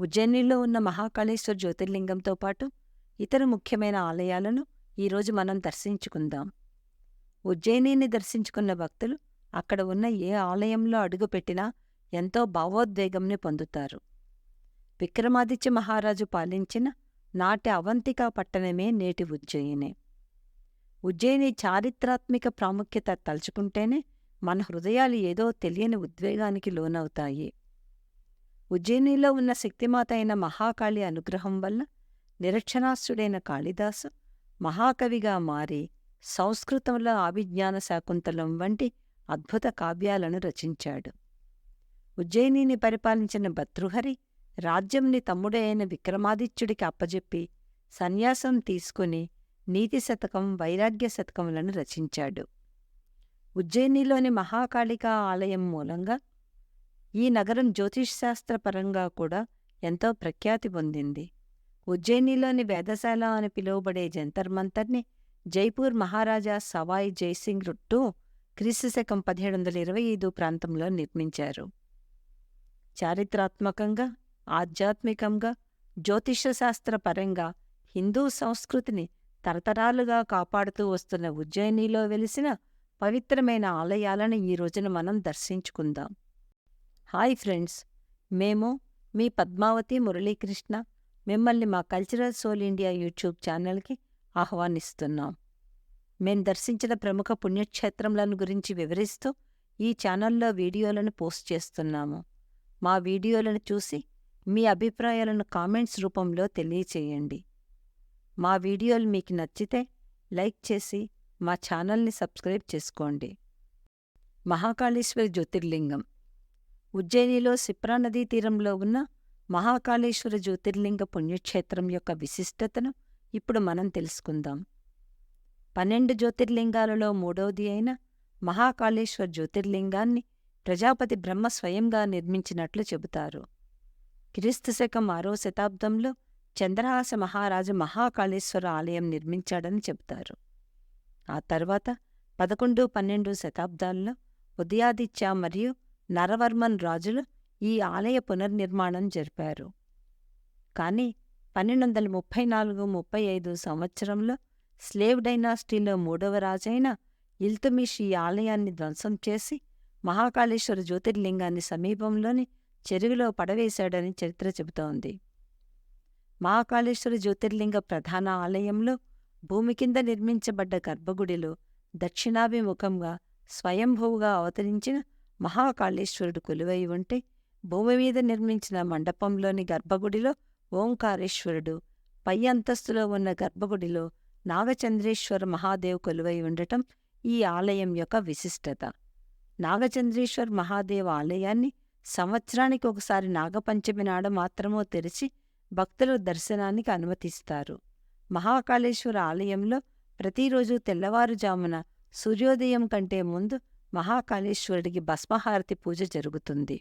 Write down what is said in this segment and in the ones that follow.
ఉజ్జయినిలో ఉన్న మహాకాళేశ్వర జ్యోతిర్లింగంతో పాటు ఇతర ముఖ్యమైన ఆలయాలను ఈరోజు మనం దర్శించుకుందాం. ఉజ్జయినిని దర్శించుకున్న భక్తులు అక్కడ ఉన్న ఏ ఆలయంలో అడుగుపెట్టినా ఎంతో భావోద్వేగంని పొందుతారు. విక్రమాదిత్య మహారాజు పాలించిన నాటి అవంతికా పట్టణమే నేటి ఉజ్జయిని. ఉజ్జయిని చారిత్రాత్మిక ప్రాముఖ్యత తలుచుకుంటేనే మన హృదయాలు ఏదో తెలియని ఉద్వేగానికి లోనవుతాయి. ఉజ్జయినిలో ఉన్న శక్తిమాత అయిన మహాకాళి అనుగ్రహం వల్ల నిరక్షరాస్యుడైన కాళిదాసు మహాకవిగా మారి సంస్కృతంలో ఆభిజ్ఞాన శాకుంతలం వంటి అద్భుత కావ్యాలను రచించాడు. ఉజ్జయినిని పరిపాలించిన భర్తృహరి రాజ్యంని తమ్ముడైన విక్రమాదిత్యుడికి అప్పజెప్పి సన్యాసం తీసుకుని నీతి శతకం వైరాగ్య శతకములను రచించాడు. ఉజ్జయినిలోని మహాకాళికా ఆలయం మూలంగా ఈ నగరం జ్యోతిష్శాస్త్రపరంగా కూడా ఎంతో ప్రఖ్యాతి పొందింది. ఉజ్జయినిలోని వేదశాల అని పిలువబడే జంతర్మంతర్ని జైపూర్ మహారాజా సవాయ్ జైసింగ్ రుట్టు క్రీస్తు శకం పదిహేడు వందల ఇరవై ఐదు ప్రాంతంలో నిర్మించారు. చారిత్రాత్మకంగా ఆధ్యాత్మికంగా జ్యోతిషశాస్త్రపరంగా హిందూ సంస్కృతిని తరతరాలుగా కాపాడుతూ వస్తున్న ఉజ్జయినిలో వెలిసిన పవిత్రమైన ఆలయాలను ఈ రోజున మనం దర్శించుకుందాం. Hi friends. మేము మీ పద్మావతి మురళీకృష్ణ మిమ్మల్ని మా కల్చరల్ సోల్ ఇండియా యూట్యూబ్ ఛానల్కి ఆహ్వానిస్తున్నాం. మేం దర్శించిన ప్రముఖ పుణ్యక్షేత్రములను గురించి వివరిస్తూ ఈ ఛానల్లో వీడియోలను పోస్ట్ చేస్తున్నాము. మా వీడియోలను చూసి మీ అభిప్రాయాలను కామెంట్స్ రూపంలో తెలియచేయండి. మా వీడియోలు మీకు నచ్చితే లైక్ చేసి మా ఛానల్ని సబ్స్క్రైబ్ చేసుకోండి. మహాకాళేశ్వరి జ్యోతిర్లింగం ఉజ్జయినిలో సిప్రా నదీ తీరంలో ఉన్న మహాకాళేశ్వర జ్యోతిర్లింగ పుణ్యక్షేత్రం యొక్క విశిష్టతను ఇప్పుడు మనం తెలుసుకుందాం. పన్నెండు జ్యోతిర్లింగాలలో మూడవది అయిన మహాకాళేశ్వర జ్యోతిర్లింగాన్ని ప్రజాపతి బ్రహ్మ స్వయంగా నిర్మించినట్లు చెబుతారు. క్రీస్తు శకం ఆరో శతాబ్దంలో చంద్రహాస మహారాజు మహాకాళేశ్వర ఆలయం నిర్మించాడని చెబుతారు. ఆ తర్వాత పదకొండు పన్నెండు శతాబ్దాల్లో ఉదయాదిత్య మరియు నరవర్మన్ రాజులు ఈ ఆలయ పునర్నిర్మాణం జరిపారు. కాని పన్నెండు వందల ముప్పై నాలుగు ముప్పై ఐదు సంవత్సరంలో స్లేవ్ డైనాసిటీలో మూడవ రాజైన ఇల్తుమిష్ ఈ ఆలయాన్ని ధ్వంసం చేసి మహాకాళేశ్వర జ్యోతిర్లింగాన్ని సమీపంలోని చెరువులో పడవేశాడని చరిత్ర చెబుతోంది. మహాకాళేశ్వర జ్యోతిర్లింగ ప్రధాన ఆలయంలో భూమి కింద నిర్మించబడ్డ గర్భగుడిలో దక్షిణాభిముఖంగా స్వయంభువుగా అవతరించిన మహాకాళేశ్వరుడు కొలువై ఉంటే భూమి మీద నిర్మించిన మండపంలోని గర్భగుడిలో ఓంకారేశ్వరుడు పై అంతస్తులో ఉన్న గర్భగుడిలో నాగచంద్రేశ్వర మహాదేవ్ కొలువై ఉండటం ఈ ఆలయం యొక్క విశిష్టత. నాగచంద్రేశ్వర్ మహాదేవ్ ఆలయాన్ని సంవత్సరానికి ఒకసారి నాగపంచమి నాడు మాత్రమో తెరిచి భక్తులు దర్శనానికి అనుమతిస్తారు. మహాకాళేశ్వర ఆలయంలో ప్రతిరోజు తెల్లవారుజామున సూర్యోదయం కంటే ముందు మహాకాళేశ్వరుడికి భస్మహారతి పూజ జరుగుతుంది.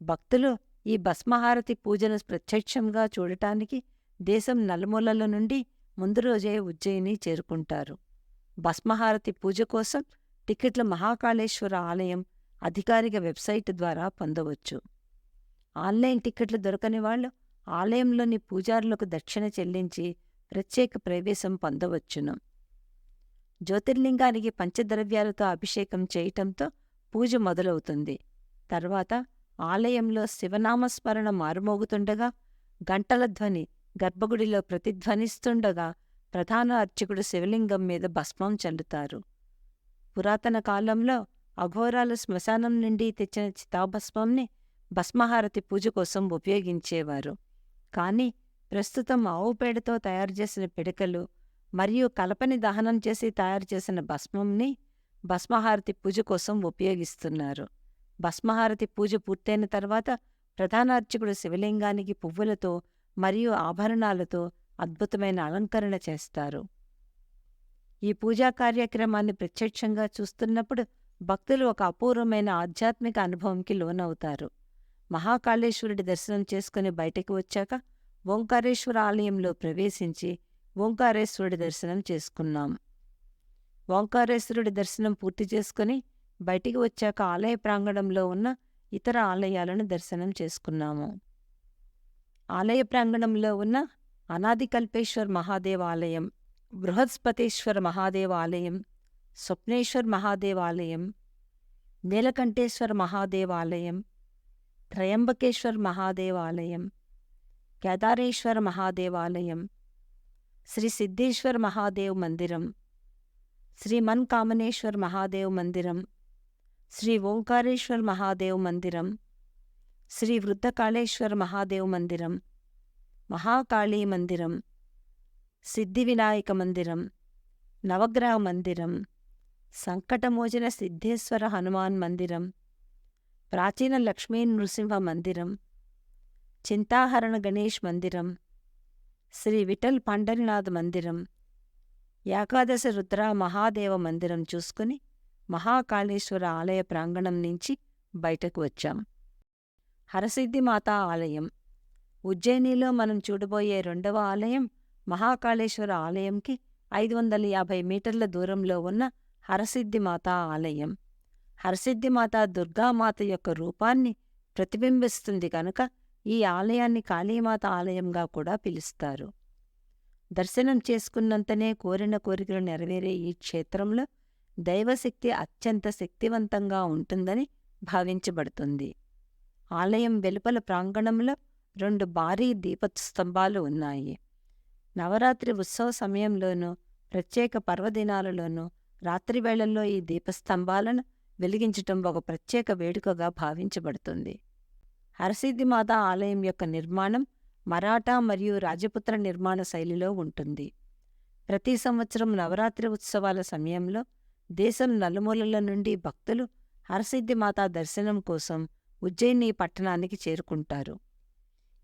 భక్తులు ఈ భస్మహారతి పూజను ప్రత్యక్షంగా చూడటానికి దేశం నలుమూలల నుండి ముందు రోజే ఉజ్జయిని చేరుకుంటారు. భస్మహారతి పూజ కోసం టికెట్లు మహాకాళేశ్వర ఆలయం అధికారిక వెబ్సైట్ ద్వారా పొందవచ్చు. ఆన్లైన్ టికెట్లు దొరకని వాళ్ళు ఆలయంలోని పూజారులకు దక్షిణ చెల్లించి ప్రత్యేక ప్రవేశం పొందవచ్చును. జ్యోతిర్లింగానికి పంచద్రవ్యాలతో అభిషేకం చేయటంతో పూజ మొదలవుతుంది. తర్వాత ఆలయంలో శివనామస్మరణ మారుమోగుతుండగా గంటల ధ్వని గర్భగుడిలో ప్రతిధ్వనిస్తుండగా ప్రధాన అర్చకుడు శివలింగం మీద భస్మం చల్లుతారు. పురాతన కాలంలో అఘోరాలు శ్మశానం నుండి తెచ్చిన చితాభస్మంని భస్మహారతి పూజ కోసం ఉపయోగించేవారు. కాని ప్రస్తుతం ఆవు పేడతో తయారుచేసిన పిడకలు మరియు కలపని దహనం చేసి తయారు చేసిన భస్మంని భస్మహారతి పూజ కోసం ఉపయోగిస్తున్నారు. భస్మహారతి పూజ పూర్తయిన తర్వాత ప్రధానార్చకుడు శివలింగానికి పువ్వులతో మరియు ఆభరణాలతో అద్భుతమైన అలంకరణ చేస్తారు. ఈ పూజా కార్యక్రమాన్ని ప్రత్యక్షంగా చూస్తున్నప్పుడు భక్తులు ఒక అపూర్వమైన ఆధ్యాత్మిక అనుభవంకి లోనవుతారు. మహాకాళేశ్వరుడి దర్శనం చేసుకుని బయటకు వచ్చాక ఓంకారేశ్వర ఆలయంలో ప్రవేశించి ఓంకారేశ్వరుడి దర్శనం చేసుకున్నాం. ఓంకారేశ్వరుడి దర్శనం పూర్తి చేసుకుని బయటికి వచ్చాక ఆలయ ప్రాంగణంలో ఉన్న ఇతర ఆలయాలను దర్శనం చేసుకున్నాము. ఆలయ ప్రాంగణంలో ఉన్న అనాదికల్పేశ్వర్ మహాదేవ ఆలయం బృహస్పతేశ్వర మహాదేవ ఆలయం స్వప్నేశ్వర్ మహాదేవాలయం నీలకంఠేశ్వర మహాదేవ్ ఆలయం త్రయంబకేశ్వర్ మహాదేవ ఆలయం కేదారేశ్వర మహాదేవాలయం శ్రీ సిద్ధేశ్వర్ మహాదేవ్ మందిరం శ్రీ మన్ కామనేశ్వర్ మహాదేవ్ మందిరం శ్రీ ఓంకారేశ్వర్ మహాదేవ్ మందిరం శ్రీ వృద్ధకాళేశ్వర్ మహాదేవ్ మందిరం మహాకాళీ మందిరం సిద్ధి వినాయక మందిరం నవగ్రహ మందిరం సంకటమోచన సిద్ధేశ్వర హనుమాన్ మందిరం ప్రాచీన లక్ష్మీ నృసింహ మందిరం చింతాహరణ గణేష్ మందిరం శ్రీ విఠల్ పండరినాథ్ మందిరం. ఏకాదశ రుద్ర మహాదేవ మందిరం చూసుకుని మహాకాళేశ్వర ఆలయ ప్రాంగణం నుంచి బయటకు వచ్చాం. హరసిద్ధిమాత ఆలయం. ఉజ్జయినిలో మనం చూడబోయే రెండవ ఆలయం మహాకాళేశ్వర ఆలయంకి ఐదు వందల యాభై మీటర్ల దూరంలో ఉన్న హరసిద్ధిమాత ఆలయం. హరసిద్ధిమాత దుర్గామాత యొక్క రూపాన్ని ప్రతిబింబిస్తుంది కనుక ఈ ఆలయాన్ని కాళీమాత ఆలయంగా కూడా పిలుస్తారు. దర్శనం చేసుకున్నంతనే కోరిన కోరికలు నెరవేరే ఈ క్షేత్రంలో దైవశక్తి అత్యంత శక్తివంతంగా ఉంటుందని భావించబడుతుంది. ఆలయం వెలుపల ప్రాంగణంలో రెండు భారీ దీపస్తంభాలు ఉన్నాయి. నవరాత్రి ఉత్సవ సమయంలోనూ ప్రత్యేక పర్వదినాలలోనూ రాత్రివేళల్లో ఈ దీపస్తంభాలను వెలిగించటం ఒక ప్రత్యేక వేడుకగా భావించబడుతుంది. హరసిద్ధిమాత ఆలయం యొక్క నిర్మాణం మరాఠా మరియు రాజపుత్ర నిర్మాణ శైలిలో ఉంటుంది. ప్రతి సంవత్సరం నవరాత్రి ఉత్సవాల సమయంలో దేశం నలుమూలల నుండి భక్తులు హరసిద్ధిమాత దర్శనం కోసం ఉజ్జయిని పట్టణానికి చేరుకుంటారు.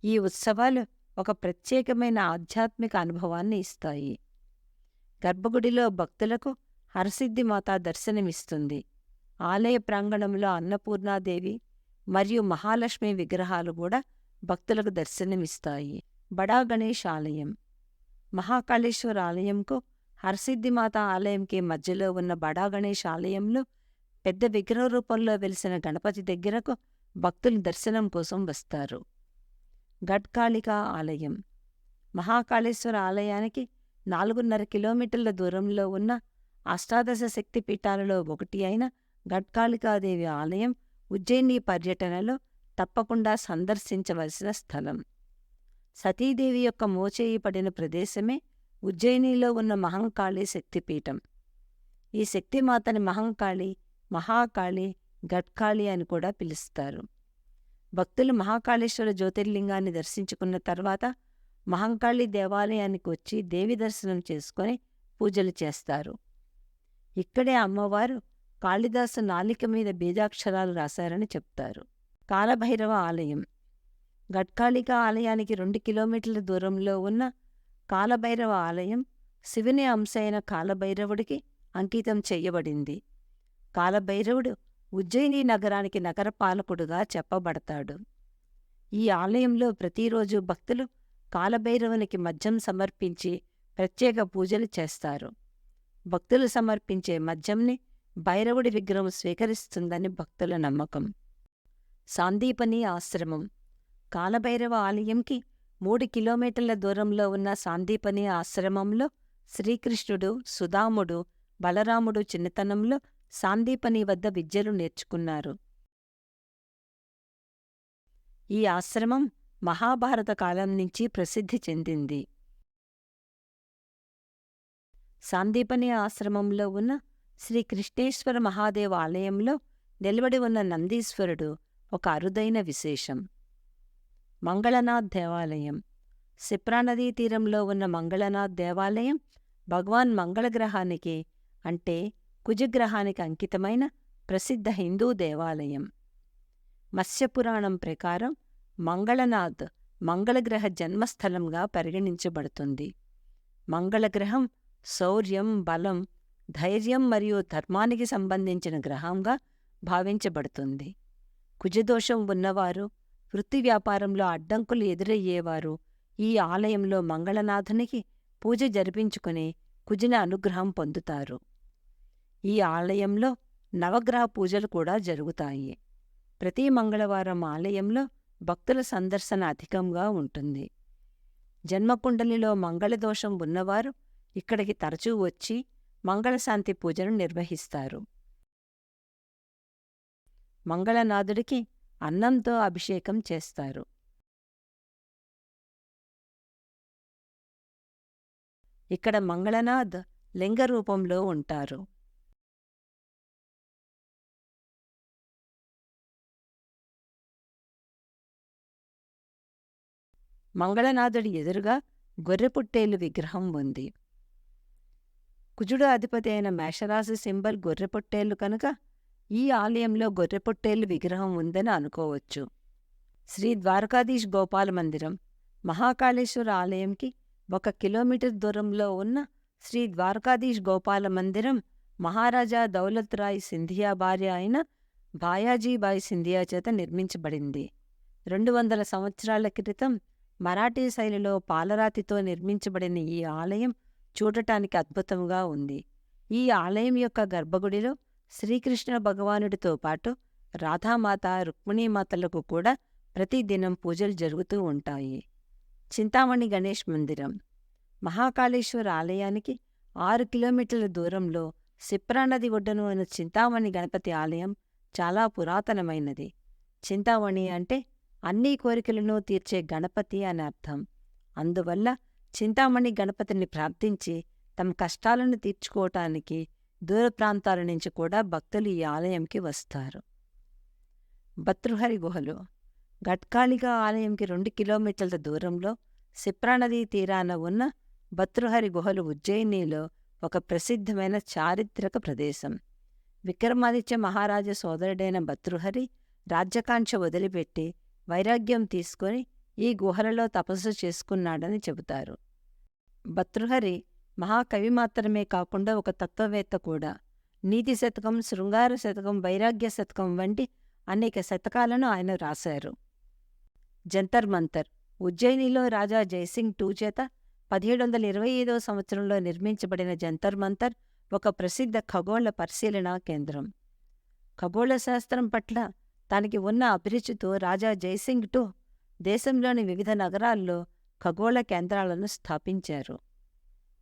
ఈ ఉత్సవాలు ఒక ప్రత్యేకమైన ఆధ్యాత్మిక అనుభవాన్ని ఇస్తాయి. గర్భగుడిలో భక్తులకు హరసిద్ధిమాత దర్శనమిస్తుంది. ఆలయ ప్రాంగణంలో అన్నపూర్ణాదేవి మరియు మహాలక్ష్మి విగ్రహాలు కూడా భక్తులకు దర్శనమిస్తాయి. బడా గణేష్ ఆలయం. మహాకాళేశ్వర ఆలయంకు హరసిద్ధిమాత ఆలయంకి మధ్యలో ఉన్న బడా గణేష్ ఆలయంలో పెద్ద విగ్రహ రూపంలో వెలిసిన గణపతి దగ్గరకు భక్తులు దర్శనం కోసం వస్తారు. గడ్కాళికా ఆలయం. మహాకాళేశ్వర ఆలయానికి నాలుగున్నర కిలోమీటర్ల దూరంలో ఉన్న అష్టాదశ శక్తి పీఠాలలో ఒకటి అయిన గడ్కాళికాదేవి ఆలయం ఉజ్జయిని పర్యటనలో తప్పకుండా సందర్శించవలసిన స్థలం. సతీదేవి యొక్క మోచేయి పడిన ప్రదేశమే ఉజ్జయినిలో ఉన్న మహంకాళి శక్తిపీఠం. ఈ శక్తిమాతని మహంకాళి మహాకాళి గట్కాళి అని కూడా పిలుస్తారు. భక్తులు మహాకాళేశ్వర జ్యోతిర్లింగాన్ని దర్శించుకున్న తర్వాత మహంకాళి దేవాలయానికి వచ్చి దేవి దర్శనం చేసుకొని పూజలు చేస్తారు. ఇక్కడే అమ్మవారు కాళిదాసు నాలిక మీద బీజాక్షరాలు రాశారని చెప్తారు. కాలభైరవ ఆలయం. గట్కాళిక ఆలయానికి రెండు కిలోమీటర్ల దూరంలో ఉన్న కాలభైరవ ఆలయం శివుని అంశైన కాలభైరవుడికి అంకితం చెయ్యబడింది కాలభైరవుడు ఉజ్జయిని నగరానికి నగరపాలకుడుగా చెప్పబడతాడు. ఈ ఆలయంలో ప్రతిరోజు భక్తులు కాలభైరవునికి మద్యం సమర్పించి ప్రత్యేక పూజలు చేస్తారు. భక్తులు సమర్పించే మద్యంని భైరవుడి విగ్రహం స్వీకరిస్తుందని భక్తుల నమ్మకం. సాందీపని ఆశ్రమం. కాలభైరవ ఆలయంకి మూడు కిలోమీటర్ల దూరంలో ఉన్న సాందీపని ఆశ్రమంలో శ్రీకృష్ణుడు సుధాముడు బలరాముడు చిన్నతనంలో సాందీపని వద్ద విద్యలు నేర్చుకున్నారు. ఈ ఆశ్రమం మహాభారత కాలం నుంచి ప్రసిద్ధి చెందింది. సాందీపని ఆశ్రమంలో ఉన్న శ్రీ కృష్ణేశ్వర మహాదేవ ఆలయంలో నిలబడి ఉన్న నందీశ్వరుడు ఒక అరుదైన విశేషం. మంగళనాథ్ దేవాలయం. సిప్రానదీ తీరంలో ఉన్న మంగళనాథ్ దేవాలయం భగవాన్ మంగళగ్రహానికి అంటే కుజగ్రహానికి అంకితమైన ప్రసిద్ధ హిందూ దేవాలయం. మత్స్యపురాణం ప్రకారం మంగళనాథ్ మంగళగ్రహ జన్మస్థలంగా పరిగణించబడుతుంది. మంగళగ్రహం శౌర్యం బలం ధైర్యం మరియు ధర్మానికి సంబంధించిన గ్రహంగా భావించబడుతుంది. కుజదోషం ఉన్నవారు వృత్తి వ్యాపారంలో అడ్డంకులు ఎదురయ్యేవారు ఈ ఆలయంలో మంగళనాథునికి పూజ జరిపించుకుని కుజిన అనుగ్రహం పొందుతారు. ఈ ఆలయంలో నవగ్రహ పూజలు కూడా జరుగుతాయి. ప్రతి మంగళవారం ఆలయంలో భక్తుల సందర్శన అధికంగా ఉంటుంది. జన్మకుండలిలో మంగళదోషం ఉన్నవారు ఇక్కడికి తరచూ వచ్చి మంగళశాంతి పూజను నిర్వహిస్తారు. మంగళనాథుడికి అన్నంతో అభిషేకం చేస్తారు. ఇక్కడ మంగళనాథ్ లింగ రూపంలో ఉంటారు. మంగళనాథుడి ఎదురుగా గొర్రెపుట్టేలు విగ్రహం ఉంది. కుజుడు అధిపతి అయిన మేషరాశి సింబల్ గొర్రెపొట్టేళ్ళు కనుక ఈ ఆలయంలో గొర్రెపొట్టేళ్ళు విగ్రహం ఉందని అనుకోవచ్చు. శ్రీ ద్వారకాధీష్ గోపాల మందిరం మహాకాళేశ్వర ఆలయంకి ఒక కిలోమీటర్ దూరంలో ఉన్న శ్రీ ద్వారకాధీష్ గోపాల మందిరం మహారాజా దౌలత్ రాయ్ సింధియా భార్య అయిన బాయాజీబాయి సింధియా చేత నిర్మించబడింది. రెండు వందల సంవత్సరాల క్రితం మరాఠీ శైలిలో పాలరాతితో నిర్మించబడిన ఈ ఆలయం చూడటానికి అద్భుతంగా ఉంది. ఈ ఆలయం యొక్క గర్భగుడిలో శ్రీకృష్ణ భగవానుడితో పాటు రాధామాత రుక్మిణీమాతలకు కూడా ప్రతిదినం పూజలు జరుగుతూ ఉంటాయి. చింతామణి గణేష్ మందిరం. మహాకాళేశ్వర ఆలయానికి ఆరు కిలోమీటర్ల దూరంలో సిప్రా నది ఒడ్డను ఉన్న చింతామణి గణపతి ఆలయం చాలా పురాతనమైనది. చింతామణి అంటే అన్ని కోరికలను తీర్చే గణపతి అని అర్థం. అందువల్ల చింతామణి గణపతిని ప్రార్థించి తమ కష్టాలను తీర్చుకోవటానికి దూర ప్రాంతాల నుంచి కూడా భక్తులు ఈ ఆలయంకి వస్తారు. భతృహరి గుహలు గట్కాళిగా ఆలయంకి రెండు కిలోమీటర్ల దూరంలో సిప్రానదీ తీరాన ఉన్న భతృహరి గుహలు ఉజ్జయినిలో ఒక ప్రసిద్ధమైన చారిత్రక ప్రదేశం. విక్రమాదిత్య మహారాజ సోదరుడైన భతృహరి రాజ్యకాంక్ష వదిలిపెట్టి వైరాగ్యం తీసుకొని ఈ గుహలలో తపస్సు చేసుకున్నాడని చెబుతారు. భతృహరి మహాకవి మాత్రమే కాకుండా ఒక తత్వవేత్త కూడా. నీతి శతకం శృంగార శతకం వైరాగ్య శతకం వంటి అనేక శతకాలను ఆయన రాశారు. జంతర్ మంతర్ ఉజ్జయినిలో రాజా జయసింగ్ టూ చేత పదిహేడు వందల ఇరవై ఐదవ సంవత్సరంలో నిర్మించబడిన జంతర్ మంతర్ ఒక ప్రసిద్ధ ఖగోళ పరిశీలనా కేంద్రం. ఖగోళ శాస్త్రం పట్ల తనకి ఉన్న అభిరుచితో రాజా జయసింగ్ టూ దేశంలోని వివిధ నగరాల్లో ఖగోళ కేంద్రాలను స్థాపించారు.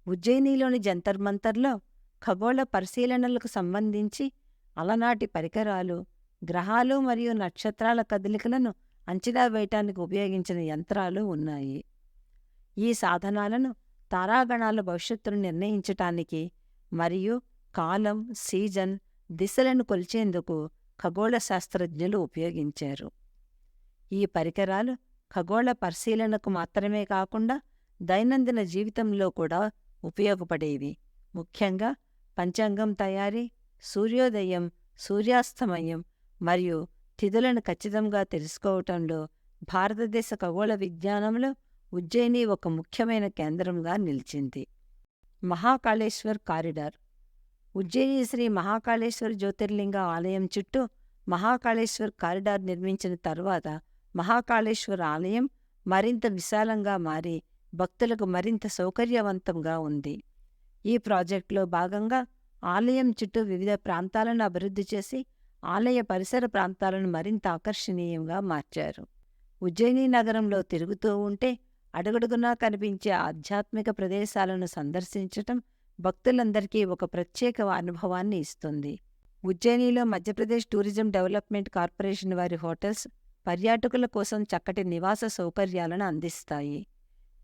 ఉజ్జయినిలోని జంతర్ మంతర్లో ఖగోళ పరిశీలనలకు సంబంధించి అలనాటి పరికరాలు గ్రహాలు మరియు నక్షత్రాల కదలికలను అంచనా వేయటానికి ఉపయోగించిన యంత్రాలు ఉన్నాయి. ఈ సాధనాలను తారాగణాల భవిష్యత్తును నిర్ణయించటానికి మరియు కాలం సీజన్ దిశలను కొలిచేందుకు ఖగోళ శాస్త్రజ్ఞులు ఉపయోగించారు. ఈ పరికరాలు ఖగోళ పరిశీలనకు మాత్రమే కాకుండా దైనందిన జీవితంలో కూడా ఉపయోగపడేవి. ముఖ్యంగా పంచాంగం తయారీ సూర్యోదయం సూర్యాస్తమయం మరియు తిథులను ఖచ్చితంగా తెలుసుకోవటంలో భారతదేశ ఖగోళ విజ్ఞానంలో ఉజ్జయిని ఒక ముఖ్యమైన కేంద్రంగా నిలిచింది. మహాకాళేశ్వర్ కారిడార్. ఉజ్జయిని శ్రీ మహాకాళేశ్వర జ్యోతిర్లింగ ఆలయం చుట్టూ మహాకాళేశ్వర్ కారిడార్ నిర్మించిన తరువాత మహాకాళేశ్వర ఆలయం మరింత విశాలంగా మారి భక్తులకు మరింత సౌకర్యవంతంగా ఉంది. ఈ ప్రాజెక్టులో భాగంగా ఆలయం చుట్టూ వివిధ ప్రాంతాలను అభివృద్ధి చేసి ఆలయ పరిసర ప్రాంతాలను మరింత ఆకర్షణీయంగా మార్చారు. ఉజ్జయిని నగరంలో తిరుగుతూ ఉంటే అడుగడుగునా కనిపించే ఆధ్యాత్మిక ప్రదేశాలను సందర్శించటం భక్తులందరికీ ఒక ప్రత్యేక అనుభవాన్ని ఇస్తుంది. ఉజ్జయినిలో మధ్యప్రదేశ్ టూరిజం డెవలప్మెంట్ కార్పొరేషన్ వారి హోటల్స్ పర్యాటకుల కోసం చక్కటి నివాస సౌకర్యాలను అందిస్తాయి.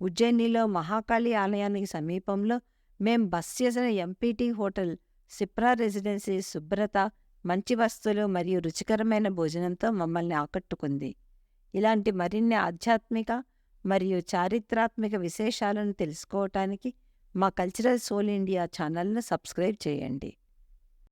ఉజ్జయినిలో మహాకాళి ఆలయానికి సమీపంలో మేం బస్ చేసిన ఎంపీటీ హోటల్ సిప్రా రెసిడెన్సీ శుభ్రత మంచి వస్తువులు మరియు రుచికరమైన భోజనంతో మమ్మల్ని ఆకట్టుకుంది. ఇలాంటి మరిన్ని ఆధ్యాత్మిక మరియు చారిత్రాత్మక విశేషాలను తెలుసుకోవటానికి మా కల్చరల్ సోల్ ఇండియా ఛానల్ను సబ్స్క్రైబ్ చేయండి.